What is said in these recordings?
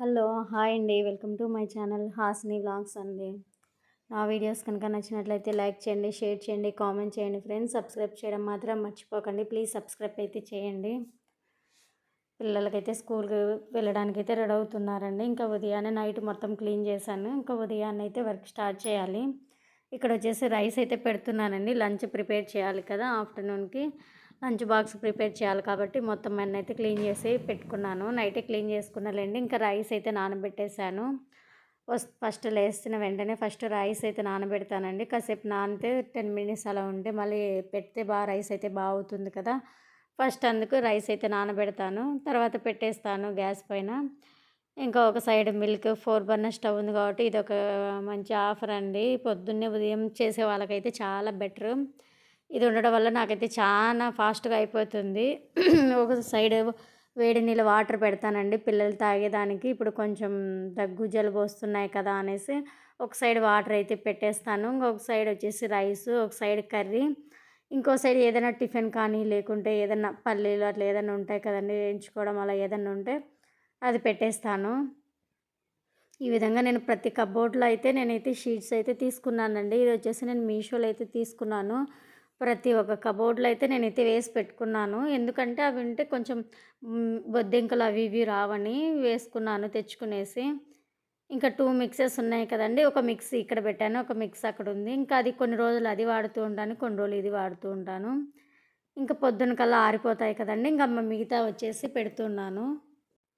Hello hi అండి. Welcome to my channel Hasini vlogs అండి. నా వీడియోస్ కనుక నచ్చినట్లయితే లైక్ చేయండి షేర్ చేయండి కామెంట్ చేయండి ఫ్రెండ్స్. సబ్స్క్రైబ్ చేయడం మాత్రం మర్చిపోకండి. ప్లీజ్ సబ్స్క్రైబ్ అయితే చేయండి. పిల్లలకైతే స్కూల్కి వెళ్ళడానికి అయితే రెడీ అవుతున్నారండి. ఇంకా ఉదయాన్నే నైట్ మొత్తం క్లీన్ చేశాను. ఇంకా ఉదయాన్నే అయితే వర్క్ స్టార్ట్ చేయాలి. ఇక్కడ వచ్చేసి రైస్ అయితే పెడుతున్నానండి. లంచ్ ప్రిపేర్ చేయాలి కదా ఆఫ్టర్నూన్కి. లంచ్ బాక్స్ ప్రిపేర్ చేయాలి కాబట్టి మొత్తం అన్నీ అయితే క్లీన్ చేసి పెట్టుకున్నాను. నైటే క్లీన్ చేసుకున్నాలేండి ఇంకా రైస్ అయితే నానబెట్టేశాను. ఫస్ట్ లేస్తున్న వెంటనే ఫస్ట్ రైస్ అయితే నానబెడతానండి. కాసేపు నానితే టెన్ మినిట్స్ అలా ఉంటే మళ్ళీ పెడితే బాగా రైస్ అయితే బాగుతుంది కదా. ఫస్ట్ అందుకు రైస్ అయితే నానబెడతాను. తర్వాత పెట్టేస్తాను గ్యాస్ పైన. ఇంకా ఒక side milk four burner stove ఉంది కాబట్టి ఇది ఒక మంచి ఆఫర్ అండి. పొద్దున్నే ఉదయం చేసే వాళ్ళకైతే చాలా బెటర్. ఇది ఉండడం వల్ల నాకైతే చాలా ఫాస్ట్గా అయిపోతుంది. ఒక సైడ్ వేడి నీళ్ళు వాటర్ పెడతానండి. పిల్లలు తాగేదానికి ఇప్పుడు కొంచెం దగ్గు జలుబు వస్తున్నాయి కదా అనేసి ఒక సైడ్ వాటర్ అయితే పెట్టేస్తాను. ఇంకొక సైడ్ వచ్చేసి రైస్ ఒక సైడ్ కర్రీ ఇంకో సైడ్ ఏదైనా టిఫిన్ కానీ లేకుంటే ఏదైనా పల్లీలు అట్లా ఏదైనా ఉంటాయి కదండి వేయించుకోవడం అలా ఏదైనా ఉంటే అది పెట్టేస్తాను. ఈ విధంగా నేను ప్రతి కబోర్డ్లో అయితే నేనైతే షీట్స్ అయితే తీసుకున్నానండి. ఇది వచ్చేసి నేను మీషోలో అయితే తీసుకున్నాను. ప్రతి ఒక్క కబోర్డ్లో అయితే నేనైతే వేసి పెట్టుకున్నాను. ఎందుకంటే అవి ఉంటే కొంచెం బొద్దింకలు అవి ఇవి రావని వేసుకున్నాను తెచ్చుకునేసి. ఇంకా టూ మిక్సెస్ ఉన్నాయి కదండి ఒక మిక్సీ ఇక్కడ పెట్టాను ఒక మిక్స్ అక్కడ ఉంది. ఇంకా అది కొన్ని రోజులు అది వాడుతూ ఉంటాను కొన్ని రోజులు ఇది వాడుతూ ఉంటాను. ఇంకా పొద్దున కల్లా ఆరిపోతాయి కదండి ఇంకా మిగతా వచ్చేసి పెడుతున్నాను.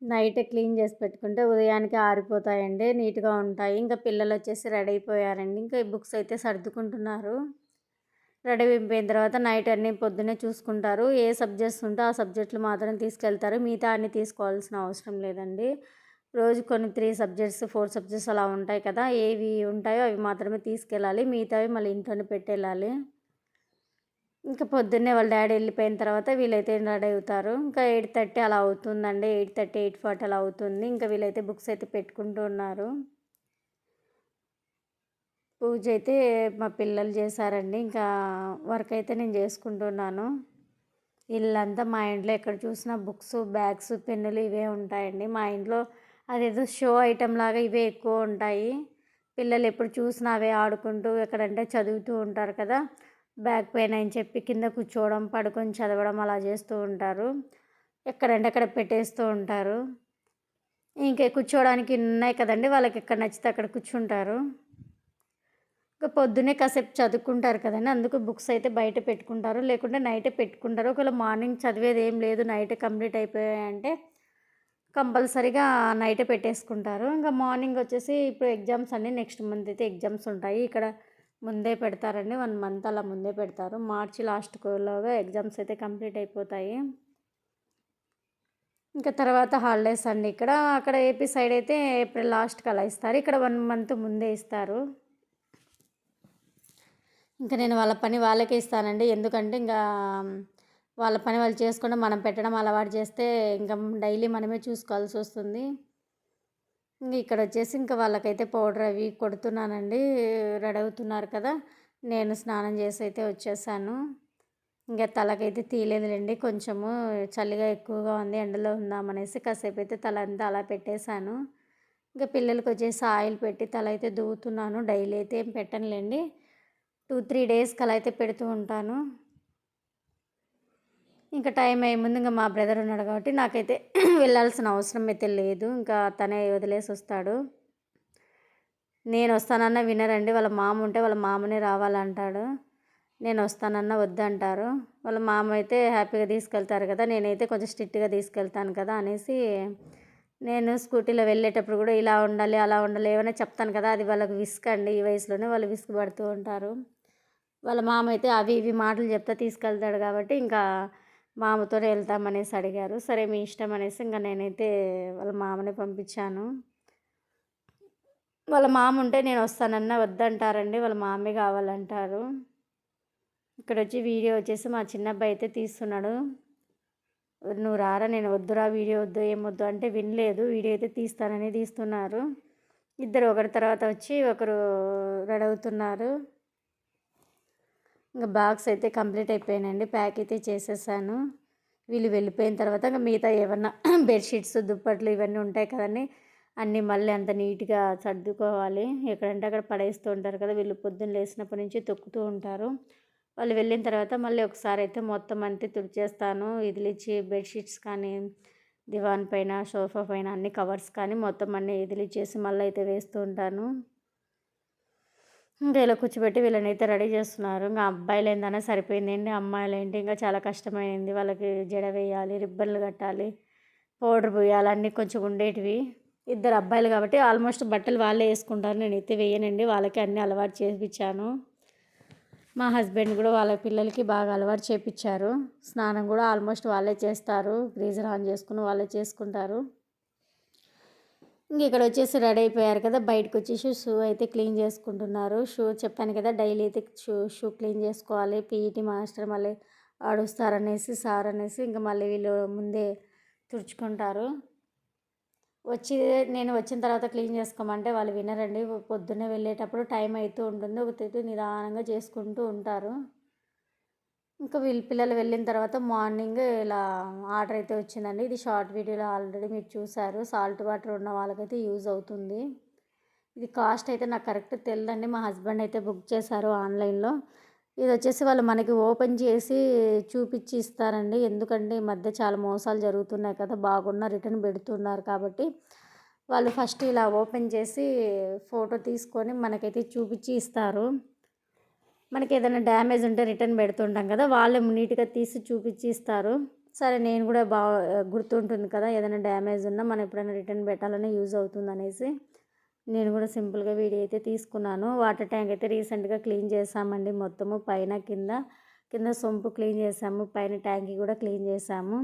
నైట్ క్లీన్ చేసి పెట్టుకుంటే ఉదయానికి ఆరిపోతాయండి నీట్గా ఉంటాయి. ఇంకా పిల్లలు వచ్చేసి రెడీ అయిపోయారండి ఇంకా బుక్స్ అయితే సర్దుకుంటున్నారు. రెడీ అయిపోయిన తర్వాత నైట్ అన్నీ పొద్దున్నే చూసుకుంటారు. ఏ సబ్జెక్ట్స్ ఉంటే ఆ సబ్జెక్టులు మాత్రం తీసుకెళ్తారు. మిగతా అన్ని తీసుకోవాల్సిన అవసరం లేదండి. రోజు కొన్ని త్రీ సబ్జెక్ట్స్ ఫోర్ సబ్జెక్ట్స్ అలా ఉంటాయి కదా. ఏవి ఉంటాయో అవి మాత్రమే తీసుకెళ్ళాలి. మిగతావి మళ్ళీ ఇంట్లోనే పెట్టేళ్ళాలి ఇంకా పొద్దున్నే వాళ్ళ డాడీ వెళ్ళిపోయిన తర్వాత వీళ్ళైతే రెడీ అవుతారు. ఇంకా ఎయిట్ థర్టీ అలా అవుతుందండి. ఎయిట్ థర్టీ ఎయిట్ ఫార్టీ అలా అవుతుంది. ఇంకా వీళ్ళైతే బుక్స్ అయితే పెట్టుకుంటూ ఉన్నారు. పూజ అయితే మా పిల్లలు చేశారండి. ఇంకా వర్క్ అయితే నేను చేసుకుంటున్నాను. ఇల్లంతా మా ఇంట్లో ఎక్కడ చూసినా బుక్స్ బ్యాగ్స్ పెన్నులు ఇవే ఉంటాయండి. మా ఇంట్లో అదేదో షో ఐటెం లాగా ఇవే ఎక్కువ ఉంటాయి. పిల్లలు ఎప్పుడు చూసినా అవే ఆడుకుంటూ ఎక్కడంటే చదువుతూ ఉంటారు కదా. బ్యాగ్ పెయిన్ అని చెప్పి కింద కూర్చోవడం పడుకొని చదవడం అలా చేస్తూ ఉంటారు. ఎక్కడంటే అక్కడ పెట్టేస్తూ ఉంటారు. ఇంకా కూర్చోవడానికి ఉన్నాయి కదండి. వాళ్ళకి ఎక్కడ నచ్చితే అక్కడ కూర్చుంటారు. ఇంకా పొద్దున్నే కాసేపు చదువుకుంటారు కదండి. అందుకు బుక్స్ అయితే బయట పెట్టుకుంటారు. లేకుంటే నైటే పెట్టుకుంటారు. ఒకవేళ మార్నింగ్ చదివేది ఏం లేదు నైట్ కంప్లీట్ అయిపోయాయంటే కంపల్సరీగా నైటే పెట్టేసుకుంటారు. ఇంకా మార్నింగ్ వచ్చేసి ఇప్పుడు ఎగ్జామ్స్ అన్నీ నెక్స్ట్ మంత్ అయితే ఎగ్జామ్స్ ఉంటాయి. ఇక్కడ ముందే పెడతారండి. వన్ మంత్ అలా ముందే పెడతారు. మార్చి లాస్ట్లోగా ఎగ్జామ్స్ అయితే కంప్లీట్ అయిపోతాయి. ఇంకా తర్వాత హాలిడేస్ అండి. ఇక్కడ అక్కడ ఏపీ సైడ్ అయితే ఏప్రిల్ లాస్ట్కి అలా ఇస్తారు. ఇక్కడ వన్ మంత్ ముందే ఇస్తారు. ఇంకా నేను వాళ్ళ పని వాళ్ళకే ఇస్తానండి. ఎందుకంటే ఇంకా వాళ్ళ పని వాళ్ళు చేసుకుంటే మనం పెట్టడం అలవాటు చేస్తే ఇంకా డైలీ మనమే చూసుకోవాల్సి వస్తుంది. ఇంక ఇక్కడ వచ్చేసి ఇంకా వాళ్ళకైతే పౌడర్ అవి కొడుతున్నానండి. రెడీ అవుతున్నారు కదా నేను స్నానం చేసి అయితే వచ్చేసాను. ఇంకా తలకైతే తీయలేదులేండి కొంచెము చలిగా ఎక్కువగా ఉంది ఎండలో ఉందామనేసి కాసేపు అయితే తల అంతా అలా పెట్టేశాను. ఇంకా పిల్లలకి వచ్చేసి ఆయిల్ పెట్టి తల అయితే దూవుతున్నాను డైలీ అయితే ఏం పెట్టనులేండి. టూ త్రీ డేస్ కలా అయితే పెడుతూ ఉంటాను. ఇంకా టైం అయ్యే ముందు ఇంకా మా బ్రదర్ ఉన్నాడు కాబట్టి నాకైతే వెళ్ళాల్సిన అవసరం అయితే లేదు. ఇంకా తనే వదిలేసి వస్తాడు. నేను వస్తానన్నా వినరండి. వాళ్ళ మామ ఉంటే వాళ్ళ మామనే రావాలంటాడు. నేను వస్తానన్నా వద్దంటారు. వాళ్ళ మామ అయితే హ్యాపీగా తీసుకెళ్తారు కదా నేనైతే కొంచెం స్ట్రిక్ట్గా తీసుకెళ్తాను కదా అనేసి నేను స్కూటీలో వెళ్ళేటప్పుడు కూడా ఇలా ఉండాలి అలా ఉండాలి ఏమైనా చెప్తాను కదా. అది వాళ్ళకి విసుక్ అండి ఈ వయసులోనే వాళ్ళు విసుగు పడుతూ ఉంటారు. వాళ్ళ మామ అయితే అవి ఇవి మాటలు చెప్తా తీసుకెళ్తాడు కాబట్టి ఇంకా మామతో వెళ్తామనేసి అడిగారు. సరే మీ ఇష్టం అనేసి ఇంకా నేనైతే వాళ్ళ మామని పంపించాను. వాళ్ళ మామ ఉంటే నేను వస్తానన్నా వద్దంటారండి వాళ్ళ మామే కావాలంటారు. ఇక్కడ వచ్చి వీడియో వచ్చేసి మా చిన్నబ్బాయి అయితే తీస్తున్నాడు. నువ్వు రారా నేను వద్దురా వీడియో వద్దు ఏమొద్దు అంటే వినలేదు. వీడియో అయితే తీస్తానని తీస్తున్నారు. ఇద్దరు ఒకరి తర్వాత వచ్చి ఒకరు రెడీ అవుతున్నారు ఇంకా బాక్స్ అయితే కంప్లీట్ అయిపోయానండి ప్యాక్ అయితే చేసేసాను. వీళ్ళు వెళ్ళిపోయిన తర్వాత ఇంకా మిగతా ఏమన్నా బెడ్షీట్స్ దుప్పట్లు ఇవన్నీ ఉంటాయి కదండి. అన్నీ మళ్ళీ అంత నీట్గా సర్దుకోవాలి. ఎక్కడంటే అక్కడ పడేస్తూ ఉంటారు కదా వీళ్ళు పొద్దున్న లేచినప్పటి నుంచి తొక్కుతూ ఉంటారు. వాళ్ళు వెళ్ళిన తర్వాత మళ్ళీ ఒకసారి అయితే మొత్తం అంతే తుడిచేస్తాను. ఇదిలిచ్చి బెడ్షీట్స్ కానీ దివాన్ పైన సోఫా పైన అన్ని కవర్స్ కానీ మొత్తం అన్నీ ఇదిలిచ్చేసి మళ్ళీ అయితే వేస్తూ ఉంటాను. ఇంకా ఇలా కూర్చోబెట్టి వీళ్ళని అయితే రెడీ చేస్తున్నారు. ఇంకా అబ్బాయిలు ఏందన్నా ఏంటి? అమ్మాయిలు ఏంటి ఇంకా చాలా కష్టమైంది. వాళ్ళకి జడ వేయాలి రిబ్బన్లు కట్టాలి పౌడర్ పోయాలి అన్నీ కొంచెం ఉండేటివి. ఇద్దరు అబ్బాయిలు కాబట్టి ఆల్మోస్ట్ బట్టలు వాళ్ళే వేసుకుంటారు. నేనైతే వేయనండి. వాళ్ళకి అన్నీ అలవాటు చేయించాను మా హస్బెండ్ కూడా వాళ్ళ పిల్లలకి బాగా అలవాటు చేయించారు స్నానం కూడా ఆల్మోస్ట్ వాళ్ళే చేస్తారు. గ్రీజర్ ఆన్ చేసుకుని వాళ్ళే చేసుకుంటారు. ఇంక ఇక్కడ వచ్చేసి రెడీ అయిపోయారు కదా. బయటకు వచ్చేసి షూ అయితే క్లీన్ చేసుకుంటున్నారు. షూ చెప్పాను కదా డైలీ అయితే షూ షూ క్లీన్ చేసుకోవాలి. పీఈటీ మాస్టర్ మళ్ళీ ఆడుస్తారనేసి సార్ అనేసి ఇంకా మళ్ళీ వీళ్ళు ముందే తుడుచుకుంటారు. వచ్చి నేను వచ్చిన తర్వాత క్లీన్ చేసుకోమంటే వాళ్ళు వినరండి. పొద్దున్నే వెళ్ళేటప్పుడు టైం అవుతూ ఉంటుంది. ఒక నిదానంగా చేసుకుంటూ ఉంటారు. ఇంకా వీళ్ళ పిల్లలు వెళ్ళిన తర్వాత మార్నింగ్ ఇలా ఆర్డర్ అయితే వచ్చిందండి. ఇది షార్ట్ వీడియోలో ఆల్రెడీ మీరు చూసారు సాల్ట్ వాటర్ ఉన్న వాళ్ళకైతే యూజ్ అవుతుంది. ఇది కాస్ట్ అయితే నాకు కరెక్ట్ తెలియదండి మా హస్బెండ్ అయితే బుక్ చేశారు ఆన్లైన్లో. ఇది వచ్చేసి వాళ్ళు మనకి ఓపెన్ చేసి చూపించి ఇస్తారండి. ఎందుకంటే ఈ మధ్య చాలా మోసాలు జరుగుతున్నాయి కదా బాగున్న రిటర్న్ పెడుతున్నారు కాబట్టి. వాళ్ళు ఫస్ట్ ఇలా ఓపెన్ చేసి ఫోటో తీసుకొని మనకైతే చూపించి ఇస్తారు. మనకి ఏదైనా డ్యామేజ్ ఉంటే రిటర్న్ పెడుతుంటాం కదా వాళ్ళే నీట్గా తీసి చూపించి ఇస్తారు సరే నేను కూడా బాగా గుర్తుంటుంది కదా ఏదైనా డ్యామేజ్ ఉన్నా మనం ఎప్పుడైనా రిటర్న్ పెట్టాలని యూజ్ అవుతుంది అనేసి నేను కూడా సింపుల్గా వీడియో అయితే తీసుకున్నాను. వాటర్ ట్యాంక్ అయితే రీసెంట్గా క్లీన్ చేసామండి మొత్తము పైన కింద కింద సొంపు క్లీన్ చేసాము పైన ట్యాంక్ కూడా క్లీన్ చేసాము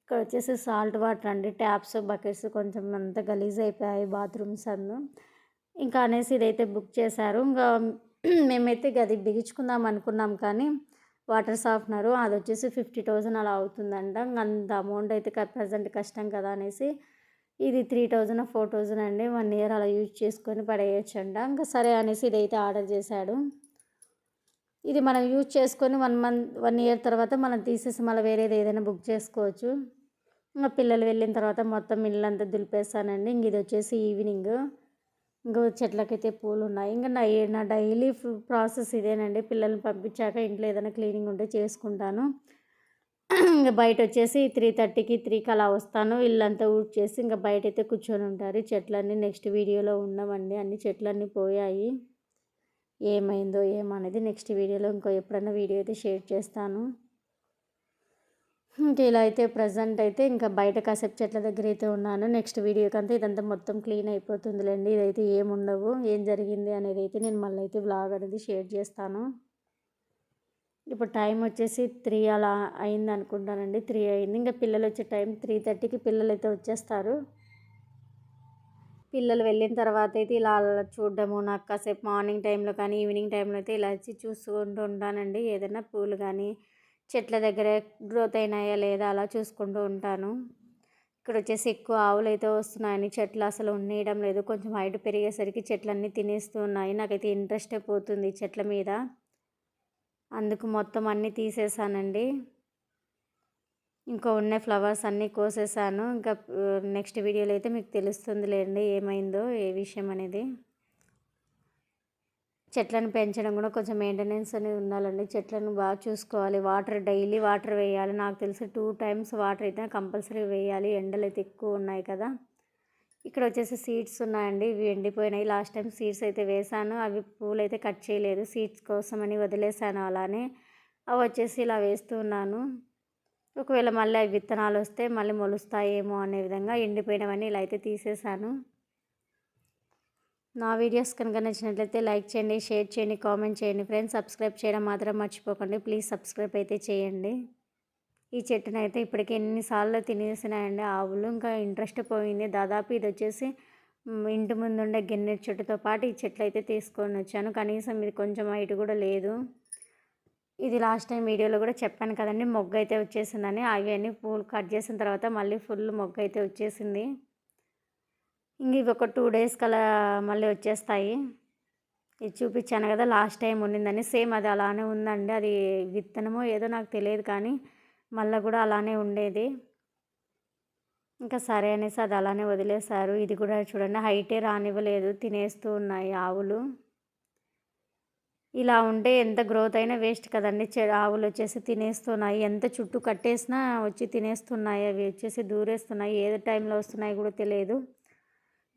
ఇక్కడ వచ్చేసి సాల్ట్ వాటర్ అండి ట్యాప్స్ బకెట్స్ కొంచెం అంతా గలీజ్ అయిపోయాయి బాత్రూమ్స్ అన్ను. ఇంకా అనేసి ఇదైతే బుక్ చేశారు. ఇంకా మేమైతే గది బిగించుకుందాం అనుకున్నాం కానీ వాటర్ సాఫ్ట్నరు అది వచ్చేసి ఫిఫ్టీ థౌజండ్ అలా అవుతుందంట. అంత అమౌంట్ అయితే ప్రజెంట్ కష్టం కదా అనేసి ఇది త్రీ థౌజండ్ ఫోర్ థౌజండ్ అండి. వన్ ఇయర్ అలా యూజ్ చేసుకొని పడేయచ్చు అంట ఇంకా సరే అనేసి ఇదైతే ఆర్డర్ చేశాడు. ఇది మనం యూజ్ చేసుకొని వన్ మంత్ వన్ ఇయర్ తర్వాత మనం తీసేసి మళ్ళీ వేరేది ఏదైనా బుక్ చేసుకోవచ్చు. ఇంకా పిల్లలు వెళ్ళిన తర్వాత మొత్తం ఇల్లంతా దులిపేస్తానండి. ఇంక ఇది వచ్చేసి ఈవినింగ్. ఇంకా చెట్లకైతే పూలు ఉన్నాయి ఇంకా నా నా డైలీ ప్రాసెస్ ఇదేనండి. పిల్లల్ని పంపించాక ఇంట్లో ఏదైనా క్లీనింగ్ ఉంటే చేసుకుంటాను. ఇంకా బయట వచ్చేసి త్రీ థర్టీకి త్రీకి అలా వస్తాను. ఇల్లంతా ఊడ్ చేసి ఇంకా బయట అయితే కూర్చొని ఉంటారు. చెట్లన్నీ నెక్స్ట్ వీడియోలో ఉన్నామండి అన్ని చెట్లన్నీ పోయాయి. ఏమైందో ఏమనేది నెక్స్ట్ వీడియోలో ఇంకో ఎప్పుడైనా వీడియో అయితే షేర్ చేస్తాను. ఇంకా ఇలా అయితే ప్రజెంట్ అయితే ఇంకా బయట కాసేపు చెట్ల దగ్గర అయితే ఉన్నాను. నెక్స్ట్ వీడియోకి అంతా ఇదంతా మొత్తం క్లీన్ అయిపోతుందిలేండి. ఇదైతే ఏముండవు ఏం జరిగింది అనేది అయితే నేను మళ్ళీ అయితే బ్లాగ్ అనేది షేర్ చేస్తాను. ఇప్పుడు టైం వచ్చేసి త్రీ అలా అయింది అనుకుంటానండి. త్రీ అయింది. ఇంకా పిల్లలు వచ్చే టైం త్రీ థర్టీకి పిల్లలు అయితే వచ్చేస్తారు. పిల్లలు వెళ్ళిన తర్వాత అయితే ఇలా చూడడము. నాకు కాసేపు మార్నింగ్ టైంలో కానీ ఈవినింగ్ టైంలో అయితే ఇలా వచ్చి చూసుకుంటూ ఉంటానండి. ఏదైనా పూలు కానీ చెట్ల దగ్గర గ్రోత్ అయినాయా లేదా అలా చూసుకుంటూ ఉంటాను. ఇక్కడ వచ్చేసి ఎక్కువ ఆవులు అయితే వస్తున్నాయని చెట్లు అసలు ఉండేయడం లేదు. కొంచెం హైట్ పెరిగేసరికి చెట్లన్నీ తినేస్తూ ఉన్నాయి. నాకైతే ఇంట్రెస్టే పోతుంది చెట్ల మీద. అందుకు మొత్తం అన్నీ తీసేసానండి. ఇంకా ఉన్న ఫ్లవర్స్ అన్నీ కోసేసాను. ఇంకా నెక్స్ట్ వీడియోలో అయితే మీకు తెలుస్తుంది లేండి ఏమైందో ఏ విషయం అనేది. చెట్లను పెంచడం కూడా కొంచెం మెయింటెనెన్స్ అనేది ఉండాలండి. చెట్లను బాగా చూసుకోవాలి. వాటర్ డైలీ వాటర్ వేయాలి. నాకు తెలిసి టూ టైమ్స్ వాటర్ అయితే కంపల్సరీ వేయాలి. ఎండలు అయితే ఎక్కువ ఉన్నాయి కదా. ఇక్కడ వచ్చేసి సీడ్స్ ఉన్నాయండి. ఇవి ఎండిపోయినాయి. లాస్ట్ టైం సీడ్స్ అయితే వేసాను. అవి పూలు అయితే కట్ చేయలేదు. సీడ్స్ కోసం అని వదిలేసాను అలానే. అవి వచ్చేసి ఇలా వేస్తూ ఉన్నాను. ఒకవేళ మళ్ళీ అవి విత్తనాలు వస్తే మళ్ళీ మొలుస్తాయేమో అనే విధంగా ఎండిపోయినవన్నీ ఇలా అయితే తీసేసాను. నా వీడియోస్ కనుక నచ్చినట్లయితే లైక్ చేయండి షేర్ చేయండి కామెంట్ చేయండి. ఫ్రెండ్స్ సబ్స్క్రైబ్ చేయడం మాత్రం మర్చిపోకండి. ప్లీజ్ సబ్స్క్రైబ్ అయితే చేయండి. ఈ చెట్టును అయితే ఇప్పటికే ఎన్నిసార్లు తినేసినాయండి. ఆవులు ఇంకా ఇంట్రెస్ట్ పోయింది. దాదాపు ఇది వచ్చేసి ఇంటి ముందు ఉండే గిన్నె చెట్టుతో పాటు ఈ చెట్లు అయితే తీసుకొని వచ్చాను. కనీసం ఇది కొంచెం హైట్ కూడా లేదు. ఇది లాస్ట్ టైం వీడియోలో కూడా చెప్పాను కదండి. మొగ్గ అయితే వచ్చేసిందని. అవన్నీ పూలు కట్ చేసిన తర్వాత మళ్ళీ ఫుల్ మొగ్గ అయితే వచ్చేసింది. ఇంక ఇవి ఒక టూ డేస్ కలా మళ్ళీ వచ్చేస్తాయి. ఇది చూపించాను కదా లాస్ట్ టైం ఉండిందని సేమ్ అది అలానే ఉందండి. అది విత్తనమో ఏదో నాకు తెలియదు కానీ మళ్ళీ కూడా అలానే ఉండేది. ఇంకా సరే అనేసి అది అలానే వదిలేశారు. ఇది కూడా చూడండి హైటే రానివ్వలేదు. తినేస్తూ ఉన్నాయి ఆవులు. ఇలా ఉంటే ఎంత గ్రోత్ అయినా వేస్ట్ కదండి. చె ఆవులు వచ్చేసి తినేస్తున్నాయి. ఎంత చుట్టూ కట్టేసినా వచ్చి తినేస్తున్నాయి. అవి వచ్చేసి దూరేస్తున్నాయి. ఏ టైంలో వస్తున్నాయి కూడా తెలియదు.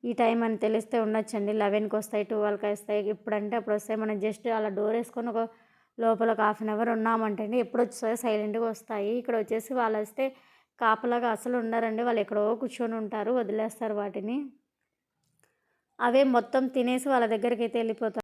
ఈ టైం అని తెలిస్తే ఉండొచ్చండి. లెవెన్కి వస్తాయి ట్వెల్వ్కి వస్తాయి. ఇప్పుడంటే అప్పుడు వస్తాయి. మనం జస్ట్ అలా డోర్ వేసుకొని ఒక లోపల ఒక హాఫ్ అన్ అవర్ ఉన్నామంటే ఎప్పుడు వచ్చాయో సైలెంట్గా వస్తాయి. ఇక్కడ వచ్చేసి వాళ్ళు వస్తే కాపలాగా అసలు ఉండరండి. వాళ్ళు ఎక్కడో కూర్చొని ఉంటారు వదిలేస్తారు వాటిని. అవే మొత్తం తినేసి వాళ్ళ దగ్గరికి అయితే వెళ్ళిపోతారు.